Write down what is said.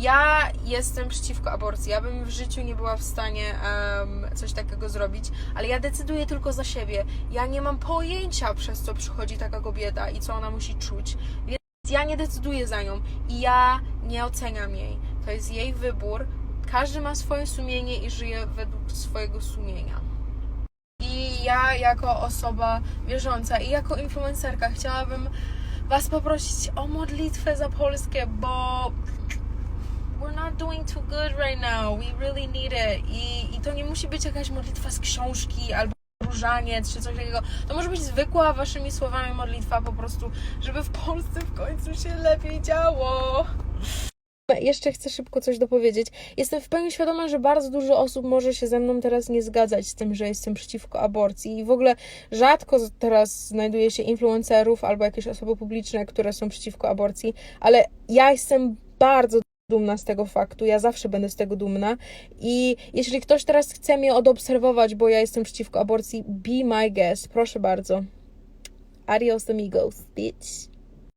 Ja jestem przeciwko aborcji. Ja bym w życiu nie była w stanie em, coś takiego zrobić, ale ja decyduję tylko za siebie. Ja nie mam pojęcia, przez co przychodzi taka kobieta i co ona musi czuć. Więc ja nie decyduję za nią i ja nie oceniam jej. To jest jej wybór. Każdy ma swoje sumienie i żyje według swojego sumienia. I ja, jako osoba wierząca i jako influencerka, chciałabym Was poprosić o modlitwę za Polskę, bo doing too good right now. We really need it. I, I to nie musi być jakaś modlitwa z książki albo różaniec czy coś takiego. To może być zwykła waszymi słowami modlitwa po prostu, żeby w Polsce w końcu się lepiej działo. Jeszcze chcę szybko coś dopowiedzieć. Jestem w pełni świadoma, że bardzo dużo osób może się ze mną teraz nie zgadzać z tym, że jestem przeciwko aborcji i w ogóle rzadko teraz znajduje się influencerów albo jakieś osoby publiczne, które są przeciwko aborcji, ale ja jestem bardzo dumna z tego faktu, ja zawsze będę z tego dumna i jeśli ktoś teraz chce mnie odobserwować, bo ja jestem przeciwko aborcji, be my guest, proszę bardzo. Adios amigos, bitch.